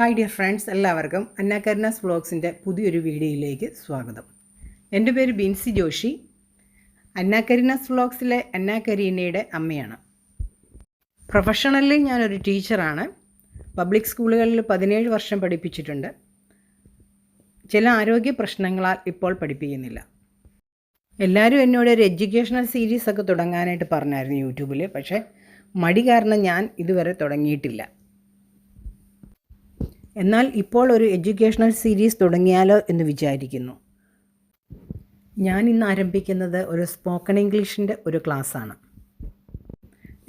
Hi dear friends എല്ലാവർക്കും അന്ന കരുണാസ് വ്ളോഗ്സിന്റെ പുതിയൊരു വീഡിയോയിലേക്ക് സ്വാഗതം. എന്റെ പേര് ബിൻസി ജോഷി. അന്ന കരീനാസ് വ്ളോഗ്സിലെ അന്ന കരീനയുടെ അമ്മയാണ്. പ്രൊഫഷണലി ഞാനൊരു ടീച്ചറാണ്. പബ്ലിക് സ്കൂളുകളിൽ പതിനേഴ് വർഷം പഠിപ്പിച്ചിട്ടുണ്ട്. ചില ആരോഗ്യ പ്രശ്നങ്ങളാൽ ഇപ്പോൾ പഠിപ്പിക്കുന്നില്ല. എല്ലാവരും എന്നോട് ഒരു എഡ്യൂക്കേഷണൽ സീരീസ് ഒക്കെ തുടങ്ങാനായിട്ട് പറഞ്ഞായിരുന്നു യൂട്യൂബിൽ പക്ഷേ മടി കാരണം ഞാൻ ഇതുവരെ തുടങ്ങിയിട്ടില്ല. എന്നാൽ ഇപ്പോൾ ഒരു എഡ്യൂക്കേഷണൽ സീരീസ് തുടങ്ങിയാലോ എന്ന് വിചാരിക്കുന്നു. ഞാൻ ഇന്ന് ആരംഭിക്കുന്നത് ഒരു സ്പോക്കൺ ഇംഗ്ലീഷിന്റെ ഒരു ക്ലാസ്സാണ്.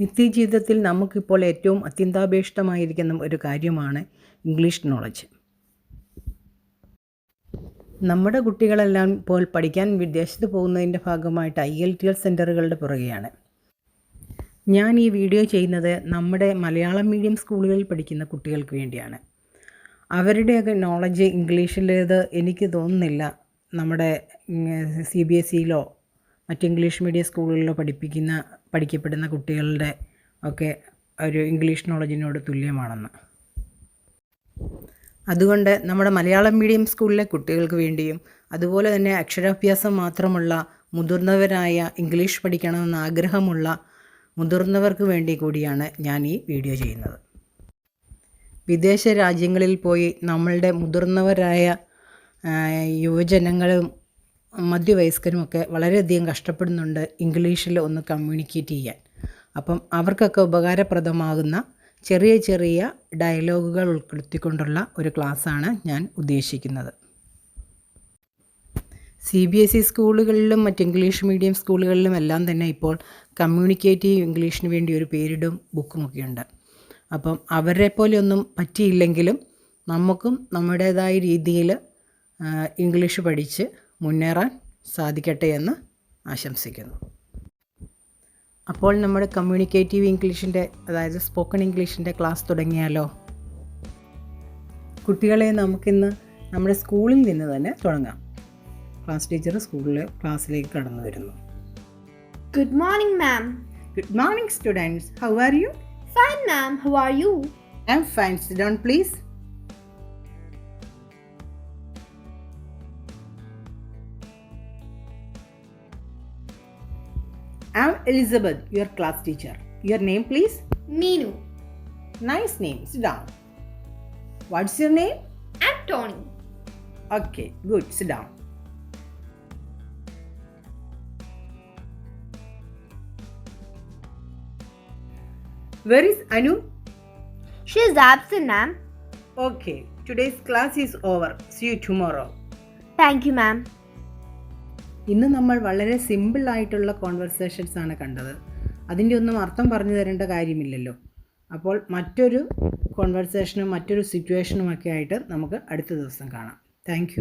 നിത്യജീവിതത്തിൽ നമുക്കിപ്പോൾ ഏറ്റവും അത്യന്താപേക്ഷിതമായിരിക്കുന്ന ഒരു കാര്യമാണ് ഇംഗ്ലീഷ് നോളജ് നമ്മുടെ കുട്ടികളെല്ലാം ഇപ്പോൾ പഠിക്കാൻ വിദേശത്ത് പോകുന്നതിന്റെ ഭാഗമായിട്ട് ഐ എൽ ടി എൽ സെന്ററുകളുടെ പുറകെയാണ്. ഞാൻ ഈ വീഡിയോ ചെയ്യുന്നത് നമ്മുടെ മലയാളം മീഡിയം സ്കൂളുകളിൽ പഠിക്കുന്ന കുട്ടികൾക്ക് വേണ്ടിയാണ്. അവരുടെയൊക്കെ നോളജ് ഇംഗ്ലീഷിലേത് എനിക്ക് തോന്നുന്നില്ല. നമ്മുടെ സി ബി എസ് സിയിലോ മറ്റ് ഇംഗ്ലീഷ് മീഡിയം സ്കൂളുകളിലോ പഠിപ്പിക്കുന്ന പഠിക്കപ്പെടുന്ന കുട്ടികളുടെ ഒക്കെ ഒരു ഇംഗ്ലീഷ് നോളജിനോട് തുല്യമാണെന്ന്. അതുകൊണ്ട് നമ്മുടെ മലയാളം മീഡിയം സ്കൂളിലെ കുട്ടികൾക്ക് വേണ്ടിയും അതുപോലെ തന്നെ അക്ഷരാഭ്യാസം മാത്രമുള്ള മുതിർന്നവരായ ഇംഗ്ലീഷ് പഠിക്കണമെന്ന് ആഗ്രഹമുള്ള മുതിർന്നവർക്ക് വേണ്ടി കൂടിയാണ് ഞാൻ ഈ വീഡിയോ ചെയ്യുന്നത്. വിദേശ രാജ്യങ്ങളിൽ പോയി നമ്മളുടെ മുതിർന്നവരായ യുവജനങ്ങളും മധ്യവയസ്കരുമൊക്കെ വളരെയധികം കഷ്ടപ്പെടുന്നുണ്ട് ഇംഗ്ലീഷിൽ ഒന്ന് കമ്മ്യൂണിക്കേറ്റ് ചെയ്യാൻ. അപ്പം അവർക്കൊക്കെ ഉപകാരപ്രദമാകുന്ന ചെറിയ ചെറിയ ഡയലോഗുകൾ ഉൾപ്പെടുത്തിക്കൊണ്ടുള്ള ഒരു ക്ലാസ്സാണ് ഞാൻ ഉദ്ദേശിക്കുന്നത്. സി ബി എസ് ഇ സ്കൂളുകളിലും മറ്റ് ഇംഗ്ലീഷ് മീഡിയം സ്കൂളുകളിലും എല്ലാം തന്നെ ഇപ്പോൾ കമ്മ്യൂണിക്കേറ്റീവ് ഇംഗ്ലീഷിന് വേണ്ടി ഒരു പേരിടും ബുക്കുമൊക്കെ ഉണ്ട്. അപ്പം അവരെ പോലെയൊന്നും പറ്റിയില്ലെങ്കിലും നമുക്കും നമ്മുടേതായ രീതിയിൽ ഇംഗ്ലീഷ് പഠിച്ച് മുന്നേറാൻ സാധിക്കട്ടെ എന്ന് ആശംസിക്കുന്നു. അപ്പോൾ നമ്മുടെ കമ്മ്യൂണിക്കേറ്റീവ് ഇംഗ്ലീഷിന്റെ അതായത് സ്പോക്കൺ ഇംഗ്ലീഷിന്റെ ക്ലാസ് തുടങ്ങിയാലോ? കുട്ടികളെ നമുക്കിന്ന് നമ്മുടെ സ്കൂളിൽ നിന്ന് തന്നെ തുടങ്ങാം. ക്ലാസ് ടീച്ചർ സ്കൂളിൽ ക്ലാസ്സിലേക്ക് കടന്നു വരുന്നു. Good morning ma'am good morning students how are you Fine, ma'am. How are you? I'm fine. Sit down, please. I'm Elizabeth, your class teacher. Your name, please? Minu. Nice name. Sit down. What's your name? I'm Tony. Okay, good. Sit down. Where is Anu? She is absent, ma'am. Okay, today's class is over. See you tomorrow. Thank you, ma'am. ഇന്ന് നമ്മൾ വളരെ simple ആയിട്ടുള്ള conversations ആണ് കണ്ടത് അതിന്റെ ഒന്നും അർത്ഥം പറഞ്ഞു തരേണ്ട കാര്യമില്ലല്ലോ അപ്പോൾ മറ്റൊരു കോൺവെർസേഷനും മറ്റൊരു സിറ്റുവേഷനും ഒക്കെ ആയിട്ട് നമുക്ക് അടുത്ത ദിവസം കാണാം താങ്ക്